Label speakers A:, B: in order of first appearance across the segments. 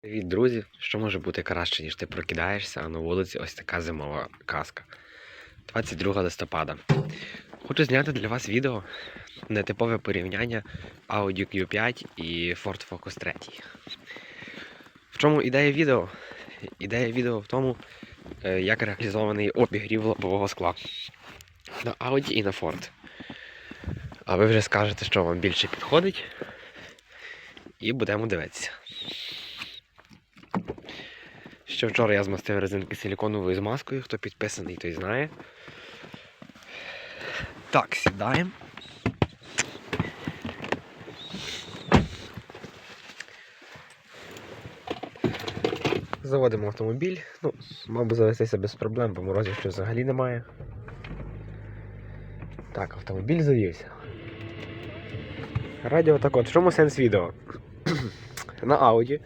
A: Привіт, друзі! Що може бути краще, ніж ти прокидаєшся, а на вулиці ось така зимова казка. 22 листопада. Хочу зняти для вас відео нетипове порівняння Audi Q5 і Ford Focus 3. В чому ідея відео? Ідея відео в тому, е, як реалізований обігрів лобового скла на Audi і на Ford. А ви вже скажете, що вам більше підходить. І будемо дивитися. Ще вчора я змастив резинки силіконовою змазкою, хто підписаний, той знає. Так, сідаємо. Заводимо автомобіль. Ну, мав би завестися без проблем, бо морозів ще взагалі немає. Так, автомобіль завівся. Радіо так от, в чому сенс відео? На Audi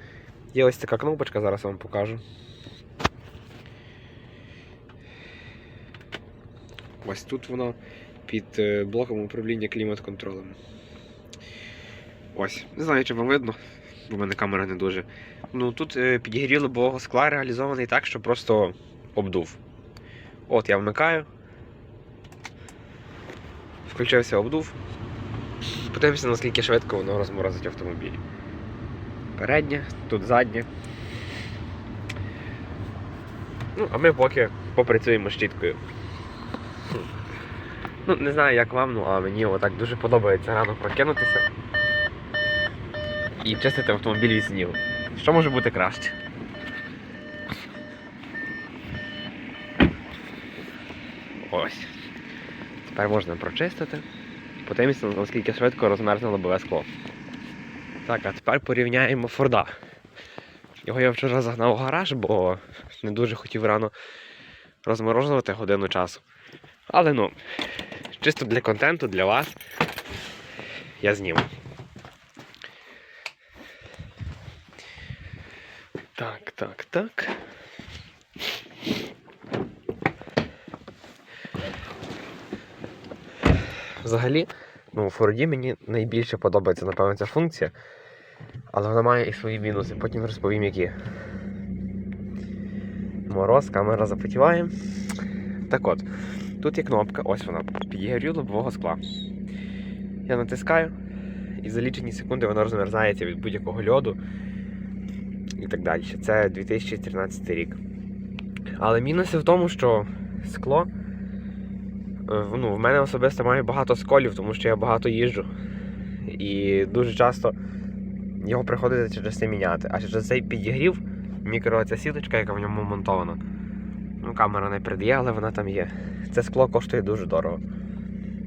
A: Є ось така кнопочка, зараз вам покажу. Ось тут воно під е, блоком управління клімат-контролем. Ось. Не знаю, чи вам видно, бо в мене камера не дуже. Ну тут е, підігрів лобового скла реалізований так, що просто обдув. От я вмикаю. Включився обдув. Подивимося, наскільки швидко воно розморозить автомобіль. Переднє, тут заднє. Ну, а ми поки попрацюємо щіткою. Ну, не знаю, як вам, ну а мені отак дуже подобається рано прокинутися і чистити автомобіль від снігу. Що може бути краще? Ось. Тепер можна прочистити. Подивимося, наскільки швидко розмерзне лобове скло. Так, а тепер порівняємо Форда. Його я вчора загнав в гараж, бо не дуже хотів рано розморожувати годину часу. Але ну, чисто для контенту, для вас я зніму. Так, так, так. Взагалі, ну, у Форді мені найбільше подобається, напевно, ця функція. Але вона має і свої мінуси, потім розповім які. Мороз, камера запотіває. Так от, тут є кнопка, ось вона, підігрів лобового скла. Я натискаю, і за лічені секунди вона розмерзається від будь-якого льоду і так далі. Це 2013 рік. Але мінуси в тому, що скло. Е, Ну, в мене особисто має багато сколів, тому що я багато їжджу. І дуже часто його приходиться через це міняти. А через цей підігрів, мікро ця сіточка, яка в ньому монтована. Ну, камера не передає, але вона там є. Це скло коштує дуже дорого.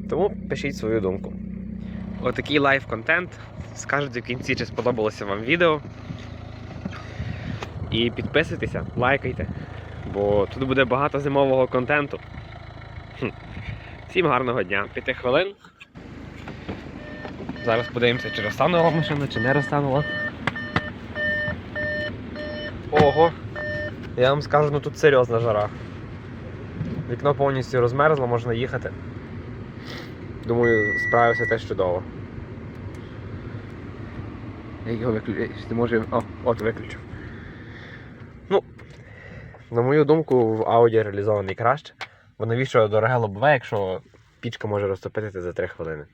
A: Тому пишіть свою думку. Отакий лайв-контент. Скажете в кінці, чи сподобалося вам відео. І підписуйтеся, лайкайте, бо тут буде багато зимового контенту. Всім гарного дня, 5 хвилин. Зараз подивимося, чи розтанула машина, чи не розтанула. Ого! Я вам скажу, ну тут серйозна жара. Вікно повністю розмерзло, можна їхати. Думаю, справився теж чудово. Я його виключу. Не можу. О, от виключив. Ну, на мою думку, в Audi реалізований краще. Бо навіщо дороге лобове, якщо пічка може розтопити за 3 хвилини.